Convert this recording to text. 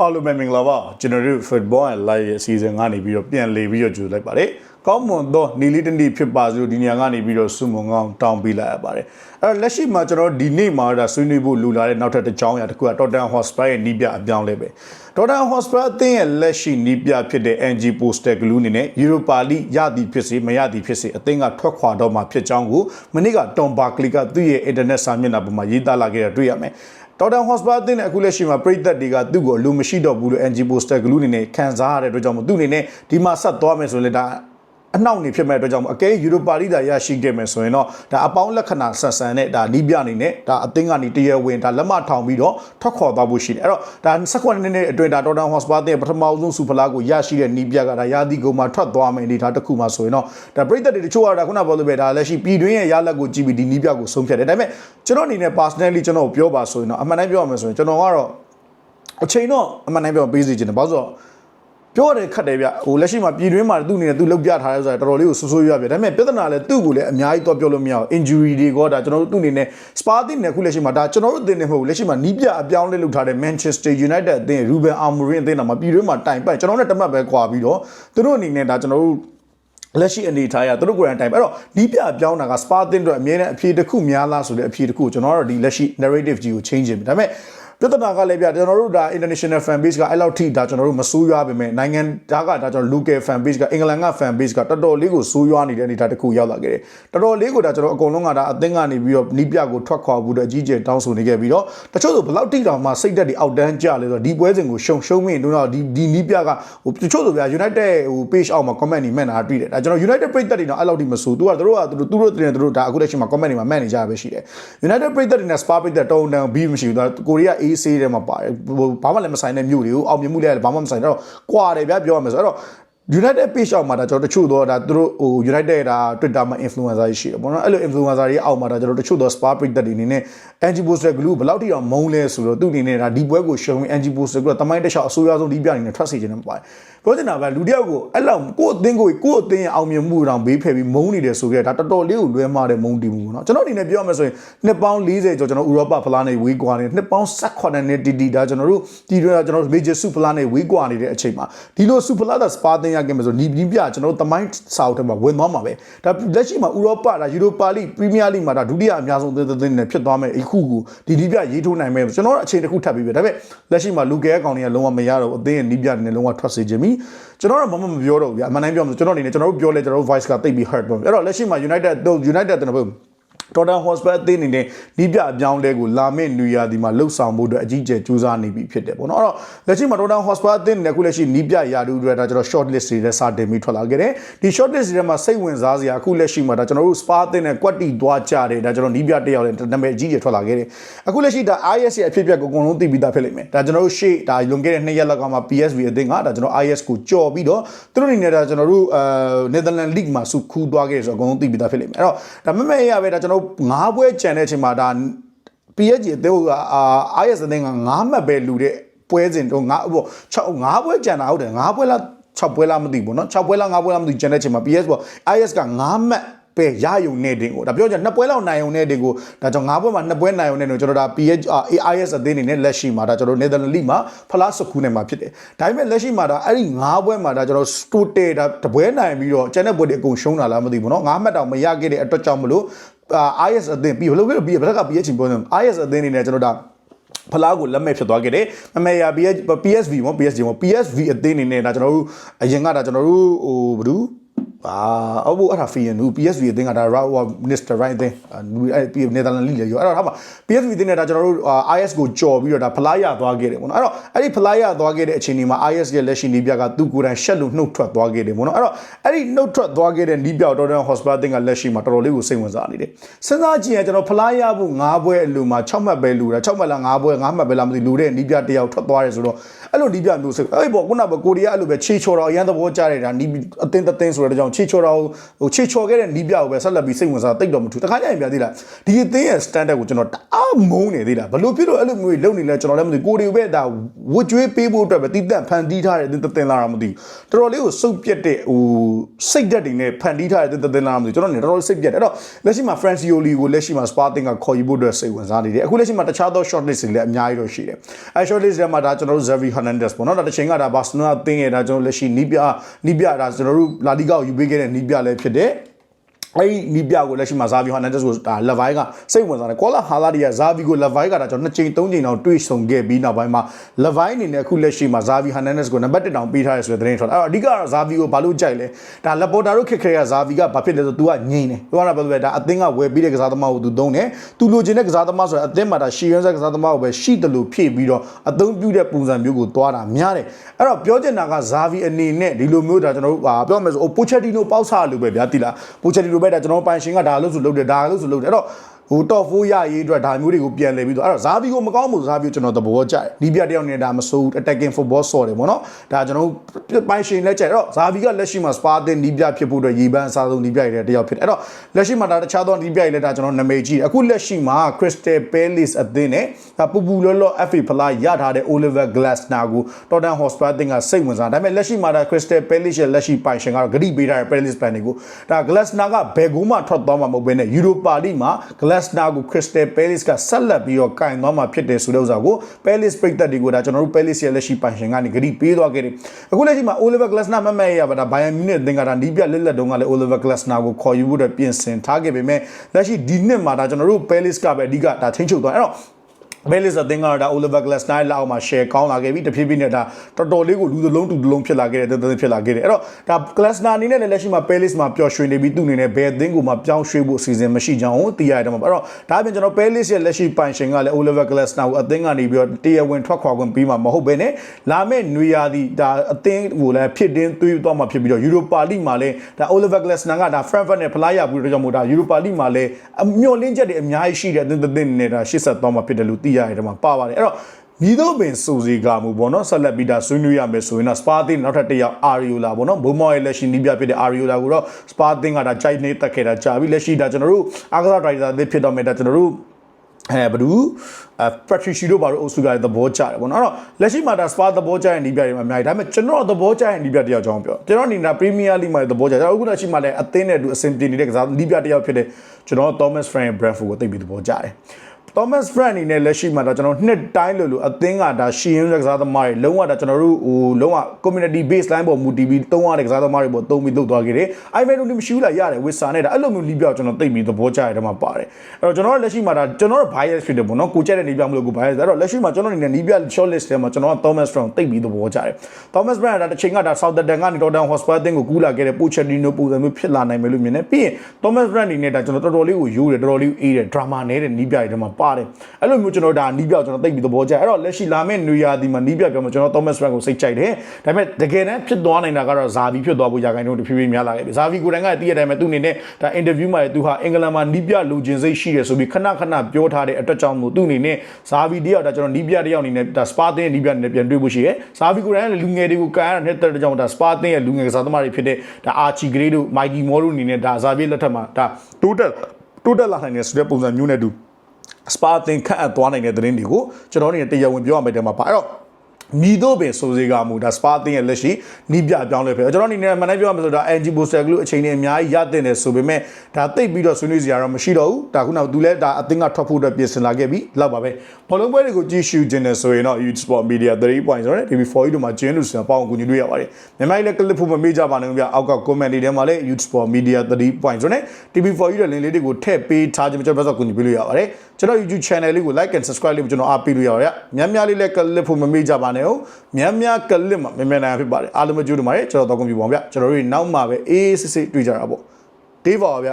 အားလုံးပဲမင်္ဂလာပါကျွန်တော်တို့ Football and Live ရဲ့အစီအစဉ်ကနေပြီးတော့ပြန်လေပြီးတော့ကြိုလိုက်ပါတယ်ကောင်းမွန်သောနီလီတနီဖြစ်ပါစို့ဒီနေရာကနေပြီးတော့စုမုံကောင်းတောင်းပေးလိုက်ရပါတယ်အဲ့တော့လက်ရှိမှာကျွန်တော်ဒီနေ့မှာဒါဆွေးနွေးဖို့လူလာတဲ့နောက်ထပ်တစ်ကြောင်းအရာတစ်ခုက Tottenham Hotspur ရဲ့နီးပြအပြောင်းလဲပဲ Tottenham Hotspur အသင်းရဲ့လက်ရှိနီးပြဖြစ်တဲ့ NG Poster Glue အနေနဲ့ Europa League ရသည်ဖြစ်စေမရသည်ဖြစ်စေအသင်းကထွက်ခွာတော့မှာဖြစ်ကြောင်းကိုမနေ့က Tom Barkley ကသူ့ရဲ့ internet စာမျက်နှာပေါ်မှာရေးသားလာခဲ့တာတွေ့ရမယ် တော်တန်ဟော့စပါအသင်းနဲ့အခုလက်ရှိမှာပြည်သက်တွေကသူ့ကိုလူမရှိတော့ဘူးလို့ NG Poster Glue အနေနဲ့ခံစားရတဲ့အတွက်ကြောင့်မို့သူ့အနေနဲ့ဒီမှာဆက်သွားမယ်ဆိုရင်လည်းဒါ အနောက်နေဖြစ်မဲ့အတွက်ကြောင့်မို့အကဲယူရိုပါလိဒါရရှိခဲ့မယ်ဆိုရင်တော့ဒါအပေါင်းလက္ခဏာဆက်ဆန်တဲ့ဒါနီးပြအနေနဲ့ဒါအသင်းကနေတရားဝင်ဒါလက်မထောင်ပြီးတော့ထွက်ခေါ်သွားဖို့ရှိတယ်အဲ့တော့ဒါ16နှစ်နဲ့အတွင်းဒါတော်တန်ဟော့စပါအသင်းပထမဆုံးစူဖလာကိုရရှိတဲ့နီးပြကဒါရာသီကုန်မှာထွက်သွားမယ်အနေထားတစ်ခုမှဆိုရင်တော့ဒါပြည်သက်တွေတချို့ကတော့ခုနပြောလို့ပဲဒါလက်ရှိပြည်တွင်းရဲ့ရလက်ကိုကြည့်ပြီးဒီနီးပြကိုဆုံးဖြတ်တယ်ဒါပေမဲ့ကျွန်တော်အနေနဲ့ personally ကျွန်တော်ပြောပါဆိုရင်တော့အမှန်တမ်းပြောရမယ်ဆိုရင်ကျွန်တော်ကတော့အချိန်တော့အမှန်တမ်းပြောပေးစီခြင်းတယ်ဘာလို့ဆိုတော့ ပြောရတယ်ခတ်တယ်ဗျဟိုလက်ရှိမှာပြည်တွင်းမှာသူ့အနေနဲ့သူလှုပ်ပြထားတယ်ဆိုတာတော်တော်လေးကိုဆူဆူရွရွပြဒါပေမဲ့ပြဿနာလည်းသူ့ကိုလည်းအများကြီးတော့ပြောလို့မရအောင် injury တွေကောဒါကျွန်တော်တို့သူ့အနေနဲ့ spa တင်နဲ့ခုလက်ရှိမှာဒါကျွန်တော်တို့အသင်းနဲ့မဟုတ်ဘူးလက်ရှိမှာနီးပြအပြောင်းလဲလုပ်ထားတဲ့ Manchester United အသင်း Ruben Amorim အသင်းတော်မှာပြည်တွင်းမှာတိုင်ပတ်ကျွန်တော်နဲ့တမတ်ပဲကွာပြီးတော့သူတို့အနေနဲ့ဒါကျွန်တော်တို့လက်ရှိအနေထားရသူတို့ကိုယ်တိုင်တိုင်အဲ့တော့ဒီပြပြောင်းတာက spa တင်အတွက်အမြဲတမ်းအဖြေတစ်ခုများလားဆိုတဲ့အဖြေတစ်ခုကိုကျွန်တော်တို့ဒီလက်ရှိ narrative ကြီးကို change ပြင်ဒါပေမဲ့ ပြဿနာကလည်းပြကျွန်တော်တို့ဒါ international fan base ကအဲ့လောက်ထိဒါကျွန်တော်တို့မဆိုးရွားပေမဲ့နိုင်ငံသားကဒါကျွန်တော် local fan base ကအင်္ဂလန်က fan base ကတော်တော်လေးကိုဆိုးရွားနေတဲ့အနေအထားတစ်ခုရောက်လာခဲ့တယ်တော်တော်လေးကိုဒါကျွန်တော်အကုန်လုံးကဒါအသင်းကနေပြီးတော့နီးပြကိုထွက်ခွာဖို့အတွက်အကြီးကျယ်တောင်းဆိုနေခဲ့ပြီးတော့တချို့ဆိုဘယ်လောက်ထိတောင်မှစိတ်သက်တွေအောက်တန်းကြလဲဆိုတော့ဒီပွဲစဉ်ကိုရှုံရှုံးမင်းတို့တော့ဒီဒီနီးပြကဟိုတချို့ဆိုဗျာ United ဟို page အောက်မှာ comment တွေမှတ်နေတာတွေ့တယ်ဒါကျွန်တော် United ပြည်သက်တွေတော့အဲ့လောက်ထိမဆိုးသူကတို့ကသူတို့သူတို့တင်သူတို့ဒါအခုလက်ရှိမှာ comment တွေမှာမှတ်နေကြရပဲရှိတယ် United ပြည်သက်တွေနဲ့ Spa ပြည်သက်တုံတန်ဘီမရှိဘူးသူကိုရီးယား AC ထဲမှာပါတယ်ဟိုဘာမှလည်းမဆိုင်တဲ့မြို့တွေကိုအောင်မြင်မှုလည်းဘာမှမဆိုင်တော့ကွာတယ်ဗျာပြောရမယ်ဆိုတော့ United page အောက်မှာဒါကျွန်တော်တချို့တော့ဒါသူတို့ဟို United ဒါ Twitter မှာ influencer တွေရှိတယ်ပေါ့နော်အဲ့လို influencer တွေအောက်မှာဒါကျွန်တော်တချို့တော့ Spa ပြည်သက်တွေအနေနဲ့ Angie Poster Glue ဘယ်လောက်ထိအောင်မုန်းလဲဆိုတော့သူ့အနေနဲ့ဒါဒီပွဲကိုရှုံးရင် Angie Poster Glue တမိုင်းတစ်လျှောက်အဆိုးရွားဆုံးဒီပြအနေနဲ့ထွက်စေခြင်းနဲ့ပါတယ်ပြောချင်တာကလူတယောက်ကိုအဲ့လောက်ကိုယ့်အသင်းကိုကိုယ့်အသင်းရဲ့အောင်မြင်မှုတောင်ဘေးဖယ်ပြီးမုန်းနေတယ်ဆိုကြတာတော်တော်လေးကိုလွဲမားတဲ့မုန်းတီမှုပေါ့နော်ကျွန်တော်အနေနဲ့ပြောရမယ်ဆိုရင်နှစ်ပေါင်း40ကျော်ကျွန်တော်ဥရောပဖလားနဲ့ဝေးကွာနေနှစ်ပေါင်း18နှစ်တီတီဒါကျွန်တော်တို့ဒီတော့ကျွန်တော်တို့ major super ဖလားနဲ့ဝေးကွာနေတဲ့အချိန်မှာဒီလို super ဖလားသာစပါတင်ရခဲ့မယ်ဆိုနီးနီးပြကျွန်တော်တို့တမိုင်းစာအုပ်ထဲမှာဝင်သွားမှာပဲဒါလက်ရှိမှာဥရောပဒါယူရိုပါလိပရီးမီးယားလိမှာဒါဒုတိယအများဆုံးအသင်းအသင်းနဲ့ဖြစ်သွားမယ်အခုကိုဒီနီးပြရေးထိုးနိုင်မယ်ကျွန်တော်တို့အချိန်တစ်ခုထပ်ပြီးပြဒါပေမဲ့လက်ရှိမှာလူကဲအကောင်တွေကလုံးဝမရတော့ဘူးအသင်းရဲ့နီးပြတွေနဲ့လုံးဝထွက်စေခြင်းပြီကျွန်တော်တို့မမမပြောတော့ဘူးဗျာအမှန်တမ်းပြောမှကျွန်တော်အနေနဲ့ကျွန်တော်တို့ပြောလဲကျွန်တော်တို့ voice ကတိတ်ပြီး hurt ပေါ့အဲ့တော့လက်ရှိမှာ United တို့ United တဲ့နော် တော်တန်ဟော့စပတ်အသင်းအနေနဲ့နီးပြအပြောင်းလဲကိုလာမယ့်နွေရာသီမှာလှုပ်ဆောင်မှုအတွက်အကြီးအကျယ်ကြိုးစားနေပြီဖြစ်တယ်ပေါ့နော်အဲ့တော့လက်ရှိမှာတော်တန်ဟော့စပတ်အသင်းအနေနဲ့အခုလက်ရှိနီးပြရာထူးတွေဒါကျွန်တော် short list တွေလည်းစတင်ပြီးထွက်လာခဲ့တယ်ဒီ short list တွေမှာစိတ်ဝင်စားစရာအခုလက်ရှိမှာဒါကျွန်တော်တို့ spa အသင်းနဲ့ကွက်တီသွားကြတယ်ဒါကျွန်တော်နီးပြတစ်ယောက်လည်းနာမည်အကြီးကြီးထွက်လာခဲ့တယ်အခုလက်ရှိဒါ IS ရဲ့အဖြစ်အပျက်ကိုအကုန်လုံးသိပြီးသားဖြစ်လိမ့်မယ်ဒါကျွန်တော်တို့ရှေ့ဒါလွန်ခဲ့တဲ့နှစ်ရက်လောက်ကမှ PSV အသင်းကဒါကျွန်တော် IS ကိုကြော်ပြီးတော့သူတို့အနေနဲ့ဒါကျွန်တော်တို့အဲ Netherlands League မှာစုခူးသွားခဲ့တယ်ဆိုတော့အကုန်လုံးသိပြီးသားဖြစ်လိမ့်မယ်အဲ့တော့ဒါမမဲ့ရပဲဒါကျွန်တော၅ပွဲကျန်တဲ့အချိန်မှာဒါ PSG အသင်းကအာ IS အသင်းက9မှတ်ပဲလူတဲ့ပွဲစဉ်တော့9ဟို6 9ပွဲကျန်တာဟုတ်တယ်9ပွဲလား6ပွဲလားမသိဘူးเนาะ6ပွဲလား9ပွဲလားမသိကျန်တဲ့အချိန်မှာ PS ပေါ့ IS က9မှတ်ပဲရယုံနေတင်ကိုဒါပြောကြနှစ်ပွဲလောက်နိုင်ုံနေတင်ကိုဒါကြောင့်၅ပွဲမှာနှစ်ပွဲနိုင်ုံနေတော့ကျွန်တော်ဒါ PH AIS အသင်းနေနဲ့လက်ရှိမှာဒါကျွန်တော် Netherlands League မှာဖလားစကူးနေမှာဖြစ်တယ်ဒါပေမဲ့လက်ရှိမှာဒါအဲ့ဒီ၅ပွဲမှာဒါကျွန်တော် total ဒါတပွဲနိုင်ပြီးတော့ကျန်တဲ့ပွဲတွေအကုန်ရှုံးတာလားမသိဘူးเนาะ၅မှတ်တောင်မရခဲ့တဲ့အတွက်ကြောင့်မလို့ IS အသင်းပြီးဘယ်လိုလဲပြီးဘယ်က PH ပြောနေ IS အသင်းနေနဲ့ကျွန်တော်ဒါဖလားကိုလက်မဲ့ဖြစ်သွားခဲ့တယ်။မမေယာ PSV မော PSG မော PSV အသင်းအနေနဲ့ဒါကျွန်တော်တို့အရင်ကဒါကျွန်တော်တို့ဟိုဘယ်သူ အာအဘူအဲ့ဒါဖီယန်နူ PSV အသင်းကဒါ Raw Minister Right အသင်းအဲ့ Netherlands League လေရောအဲ့တော့ဟာမှာ PSV အသင်းနဲ့ဒါကျွန်တော်တို့ IS ကိုကြော်ပြီးတော့ဒါဖလားရသွားခဲ့တယ်ပေါ့နော်အဲ့တော့အဲ့ဒီဖလားရသွားခဲ့တဲ့အချိန်ဒီမှာ IS ရဲ့လက်ရှိနီးပြကသူ့ကိုယ်တိုင်ရှက်လို့နှုတ်ထွက်သွားခဲ့တယ်ပေါ့နော်အဲ့တော့အဲ့ဒီနှုတ်ထွက်သွားခဲ့တဲ့နီးပြတော်တော် Hospital အသင်းကလက်ရှိမှာတော်တော်လေးကိုစိတ်ဝင်စားနေတယ်စဉ်းစားကြည့်ရင်ကျွန်တော်ဖလားရဖို့၅ပွဲအလိုမှာ6မှတ်ပဲလူတာ6မှတ်လား၅ပွဲ၅မှတ်ပဲလားမသိလူတဲ့နီးပြတယောက်ထွက်သွားတယ်ဆိုတော့အဲ့လိုနီးပြမျိုးစိတ်အဲ့ပေါ့ခုနကကိုရီးယားအဲ့လိုပဲခြေချော်တော့အရန်သဘောကျတယ်ဒါနီးအသင်းသင်းဆိုတဲ့ကြောင့်အောင်ချေချော်တာဟိုချေချော်ခဲ့တဲ့နီးပြကိုပဲဆက်လက်ပြီးစိတ်ဝင်စားတိတ်တော်မထူတခါကျရင်ပြသေးလားဒီအသင်းရဲ့ standard ကိုကျွန်တော်တအားမုန်းနေသေးတာဘလို့ဖြစ်လို့အဲ့လိုမျိုးလုံနေလဲကျွန်တော်လည်းမသိကိုတွေပဲဒါဝတ်ကြွေးပေးဖို့အတွက်ပဲတိတက်ဖန်တီးထားတဲ့သင်လာတာမသိဘူးတော်တော်လေးကိုစုပ်ပြက်တဲ့ဟိုစိတ်ဓာတ်တွေနဲ့ဖန်တီးထားတဲ့သင်လာတာမသိကျွန်တော်နေတော်တော်စိတ်ပြက်တယ်အဲ့တော့လက်ရှိမှာ Francioli ကိုလက်ရှိမှာ Sparting ကခေါ်ယူဖို့အတွက်စိတ်ဝင်စားနေတယ်အခုလက်ရှိမှာတခြားသော short list တွေလည်းအများကြီးတော့ရှိတယ်အဲ short list ထဲမှာဒါကျွန်တော်တို့ Xavi Hernandez ပေါ့နော်ဒါတစ်ချိန်ကဒါ Barcelona အသင်းရဲ့ဒါကျွန်တော်လက်ရှိနီးပြနီးပြဒါကျွန်တော်တို့ La Liga ကိုယူပေးခဲ့တဲ့နီးပြလည်းဖြစ်တယ် အဲ့ဒီနီးပြကိုလက်ရှိမှာဇာဗီဟန်နန်ဒက်ကိုဒါလက်ဗိုင်းကစိတ်ဝင်စားတယ်ကွာလာဟာလာဒီကဇာဗီကိုလက်ဗိုင်းကဒါကျွန်တော်နှစ်ချိန်သုံးချိန်တောင်တွေးဆုံခဲ့ပြီးနောက်ပိုင်းမှာလက်ဗိုင်းအနေနဲ့အခုလက်ရှိမှာဇာဗီဟန်နန်ဒက်ကိုနံပါတ်1တောင်ပေးထားရဆိုတဲ့သတင်းထွက်အဲ့တော့အဓိကတော့ဇာဗီကိုဘာလို့ကြိုက်လဲဒါလက်ပေါ်တာတို့ခက်ခဲကဇာဗီကဘာဖြစ်လဲဆို तू ကငိမ့်တယ်သူကဘာလို့လဲဒါအသင်းကဝယ်ပြီးတဲ့ကစားသမားကို तू သုံးတယ် तू လိုချင်တဲ့ကစားသမားဆိုတော့အသင်းမှာဒါရှီရန်ဆက်ကစားသမားကိုပဲရှိတယ်လို့ဖြည့်ပြီးတော့အသုံးပြုတဲ့ပုံစံမျိုးကိုသွားတာများတယ်အဲ့တော့ပြောချင်တာကဇာဗီအနေနဲ့ဒီလိုမျိုးဒါကျွန်တော်တို့ပြောမယ်ဆိုပိုချက်တီနိုပေါက်စားလို့ပဲဗျာတိလားပို ချက်တီနိုပဲဒါကျွန်တော်ပိုင်ရှင်ကဒါလို့ဆိုလုပ်တယ်ဒါလို့ဆိုလုပ်တယ်အဲ့တော့ ဟို top 4ရရေးအတွက်ဒါမျိုးတွေကိုပြန်လဲပြီးတော့အဲ့တော့ဇာဗီကိုမကောင်းဘူးဇာဗီကိုကျွန်တော်သဘောကျတယ်ဒီပြတယောက်နဲ့ဒါမဆိုး attacking football ဆော်တယ်ပေါ့နော်ဒါကျွန်တော်ပိုင်ရှင်လက်ကျအဲ့တော့ဇာဗီကလက်ရှိမှာ spa တင်ဒီပြဖြစ်ဖို့အတွက်ရေပန်းအစားဆုံးဒီပြရတဲ့တယောက်ဖြစ်တယ်အဲ့တော့လက်ရှိမှာဒါတခြားသောဒီပြရလက်ဒါကျွန်တော်နာမည်ကြီးတယ်အခုလက်ရှိမှာ Crystal Palace အသင်းနဲ့ဒါပူပူလောလော FA ဖလားရထားတဲ့ Oliver Glasner ကို Tottenham Hotspur အသင်းကစိတ်ဝင်စားဒါပေမဲ့လက်ရှိမှာဒါ Crystal Palace ရဲ့လက်ရှိပိုင်ရှင်ကတော့ဂတိပေးထားတဲ့ Palace ပန်တွေကိုဒါ Glasner ကဘယ်ကူမှထွက်သွားမှာမဟုတ်ဘဲနဲ့ Europa League မှာ Glasner ကို Crystal Palace ကဆက်လက်ပြီးတော့ကင်သွားမှာဖြစ်တယ်ဆိုတဲ့ဥစ္စာကို Palace ပိတ်သက်တွေကိုဒါကျွန်တော်တို့ Palace ရဲ့လက်ရှိပိုင်ရှင်ကနေဂတိပေးသွားခဲ့တယ်အခုလက်ရှိမှာ Oliver Glasner မမတ်ရပါဒါ Bayern Munich အသင်းကဒါနီးပြလက်လက်တုန်းကလည်း Oliver Glasner ကိုခေါ်ယူဖို့အတွက်ပြင်ဆင်ထားခဲ့ပေမဲ့လက်ရှိဒီနှစ်မှာဒါကျွန်တော်တို့ Palace ကပဲအဓိကဒါထိန်းချုပ်သွားအဲ့တော့ ဘယ်လစ်အသင်းကတော့ဒါ Oliver Glasner လောက်မှာ share ကောင်းလာခဲ့ပြီတဖြည်းဖြည်းနဲ့ဒါတော်တော်လေးကိုလူသလုံးတူတလုံးဖြစ်လာခဲ့တဲ့သင်းဖြစ်လာခဲ့တယ်အဲ့တော့ဒါ Glasner အနေနဲ့လည်းလက်ရှိမှာ Palace မှာပျော်ရွှင်နေပြီးသူ့အနေနဲ့ဘယ်အသင်းကိုမှပြောင်းရွှေ့ဖို့အစီအစဉ်မရှိကြောင်းကိုသိရတယ်မှာအဲ့တော့ဒါအပြင်ကျွန်တော် Palace ရဲ့လက်ရှိပိုင်ရှင်ကလည်း Oliver Glasner ကိုအသင်းကနေပြီးတော့တရားဝင်ထွက်ခွာခွင့်ပြီးမှမဟုတ်ဘဲနဲ့လာမယ့်နွေရာသီဒါအသင်းကိုလည်းဖြစ်တင်းသွေးသွားမှာဖြစ်ပြီးတော့ Europa League မှာလည်းဒါ Oliver Glasner ကဒါ Frankfurt နဲ့ဖလားရပြီးတော့ကြောင့်မို့ဒါ Europa League မှာလည်းအမျှော်လင့်ချက်တွေအများကြီးရှိတဲ့အသင်းတစ်သင်းနဲ့ဒါရှေ့ဆက်သွားမှာဖြစ်တယ်လို့သိရတယ်မှာပါပါတယ်အဲ့တော့မိတော့ပင်စူစီကမှုပေါ့နော်ဆက်လက်ပြီးဒါဆွေးနွေးရမယ်ဆိုရင်တော့စပါတင်နောက်ထပ်တစ်ယောက်အာရီယိုလာပေါ့နော်ဘုံမော်ရဲ့လက်ရှိနီးပြဖြစ်တဲ့အာရီယိုလာကိုတော့စပါတင်ကဒါကြိုက်နေတက်ခဲ့တာကြာပြီလက်ရှိဒါကျွန်တော်တို့အားကစားဒရိုက်တာသစ်ဖြစ်တော့မယ်ဒါကျွန်တော်တို့အဲဘဒူအဲပက်ထရီရှီတို့ဘာလို့အုပ်စုကသဘောကျတယ်ပေါ့နော်အဲ့တော့လက်ရှိမှာဒါစပါသဘောကျတဲ့နီးပြတွေမှာအများကြီးဒါပေမဲ့ကျွန်တော်သဘောကျတဲ့နီးပြတယောက်ကြောင်းပြောကျွန်တော်အနေနဲ့ပရီးမီးယားလိမှာသဘောကျတယ်အခုလက်ရှိမှာလည်းအသင်းနဲ့အတူအဆင်ပြေနေတဲ့ကစားနီးပြတယောက်ဖြစ်တဲ့ကျွန်တော် Thomas Frank Bradford ကိုသိပြီးသဘောကျတယ် Thomas Frank အနေနဲ့လက်ရှိမှာတော့ကျွန်တော်နှစ်တိုင်းလို့လို့အသင်းကဒါရှီရင်ကစားသမားတွေလုံးဝဒါကျွန်တော်တို့ဟိုလုံးဝ community baseline ပေါ်မူတည်ပြီးသုံးရတဲ့ကစားသမားတွေပေါ်သုံးပြီးလုပ်သွားခဲ့တယ်။ iPhone တို့မရှိဘူးလားရတယ်ဝစ်ဆာနဲ့ဒါအဲ့လိုမျိုးလီးပြောက်ကျွန်တော်သိပြီးသဘောကျရတဲ့မှာပါတယ်။အဲ့တော့ကျွန်တော်လက်ရှိမှာဒါကျွန်တော် bias ဖြစ်တယ်ပေါ့နော်ကိုကြက်တဲ့လီးပြောက်မလို့ကို bias အဲ့တော့လက်ရှိမှာကျွန်တော်အနေနဲ့လီးပြောက် short list ထဲမှာကျွန်တော် Thomas Frank သိပြီးသဘောကျတယ်။ Thomas Frank ကဒါတစ်ချိန်ကဒါ Southampton ကနေ Tottenham Hotspur အသင်းကိုကူးလာခဲ့တဲ့ Pochettino ပုံစံမျိုးဖြစ်လာနိုင်မယ်လို့မြင်တယ်။ပြီးရင် Thomas Frank အနေနဲ့ဒါကျွန်တော်တော်တော်လေးကိုယူတယ်တော်တော်လေးအေးတယ် drama နေတဲ့နီးပြတွေထဲမှာပါတယ်။အဲ့လိုမျိုးကျွန်တော်ဒါနီးပြကျွန်တော်သိပြီးသဘောကျအဲ့တော့လက်ရှိလာမယ့်နွေရာသီမှာနီးပြပြောမှာကျွန်တော် Thomas Frank ကိုစိတ်ကြိုက်တယ်ဒါပေမဲ့တကယ်တမ်းဖြစ်သွားနိုင်တာကတော့ဇာဗီဖြစ်သွားဖို့ရာခိုင်နှုန်းတစ်ဖြည်းဖြည်းများလာခဲ့ပြီဇာဗီကိုယ်တိုင်ကတည့်ရတဲ့အတိုင်းပဲသူအနေနဲ့ဒါ interview မှာသူဟာအင်္ဂလန်မှာနီးပြလူချင်းစိတ်ရှိတယ်ဆိုပြီးခဏခဏပြောထားတဲ့အတွက်ကြောင့်မို့သူအနေနဲ့ဇာဗီတယောက်ဒါကျွန်တော်နီးပြတယောက်အနေနဲ့ဒါစပါတင်နီးပြအနေနဲ့ပြန်တွေ့ဖို့ရှိရဲဇာဗီကိုယ်တိုင်ကလူငယ်တွေကိုကန်ရတဲ့တဲ့ကြောင့်ဒါစပါတင်ရဲ့လူငယ်ကစားသမားတွေဖြစ်တဲ့ဒါအာချီဂရေးတို့မိုက်ဒီမော်တို့အနေနဲ့ဒါဇာဗီလက်ထက်မှာဒါတိုးတက်တိုးတက်လာနိုင်တဲ့ဆိုတဲ့ပုံစံမျိုးနဲ့တူ စပါတင်ခန့်အပ်သွားနိုင်တဲ့သတင်းတွေကိုကျွန်တော်အနေနဲ့တရားဝင်ပြောရမယ်တဲ့မှာပါအဲ့တော့ မိတို့ပင်စိုးစေးကမူဒါစပါတင်ရဲ့လက်ရှိနီးပြပြောင်းလဲဖြစ်ကျွန်တော်အနေနဲ့မနိုင်ပြောရမယ်ဆိုတော့ NG Booster Glue အချိန်နဲ့အများကြီးရတဲ့တယ်ဆိုပေမဲ့ဒါတိတ်ပြီးတော့ဆွေးနွေးစရာတော့မရှိတော့ဘူးဒါခုနကသူလဲဒါအသင်းကထွက်ဖို့အတွက်ပြင်ဆင်လာခဲ့ပြီလောက်ပါပဲဘောလုံးပွဲတွေကိုကြည့်ရှုခြင်းနဲ့ဆိုရင်တော့ Youth Sport Media 3 point ဆိုတော့ TV4 တို့မှာကျင်းလို့ဆိုတော့ပေါအောင်ကူညီတွေ့ရပါတယ်မြန်မာပြည်လည်း clip ဖို့မမေ့ကြပါနဲ့ဗျအောက်က comment တွေထဲမှာလည်း Youth Sport Media 3 point ဆိုတော့ TV4 ရဲ့ link လေးတွေကိုထည့်ပေးထားခြင်းကျွန်တော်ဘက်ဆိုကူညီပေးလို့ရပါတယ်ကျွန်တော် YouTube channel လေးကို like and subscribe လေးကိုကျွန်တော်အားပေးလို့ရပါတယ်များများလေးလည်း clip ဖို့မမေ့ကြပါနဲ့ဟုတ်များများ clip မှာမြန်မြန်နိုင်ဖြစ်ပါတယ်အားလုံးမကြိုးတူပါတယ်ကျွန်တော်တော့ကွန်ပျူတာပါဗျကျွန်တော်တို့နောက်မှာပဲအေးစစ်စစ်တွေ့ကြတာပေါ့တေးပါပါဗျ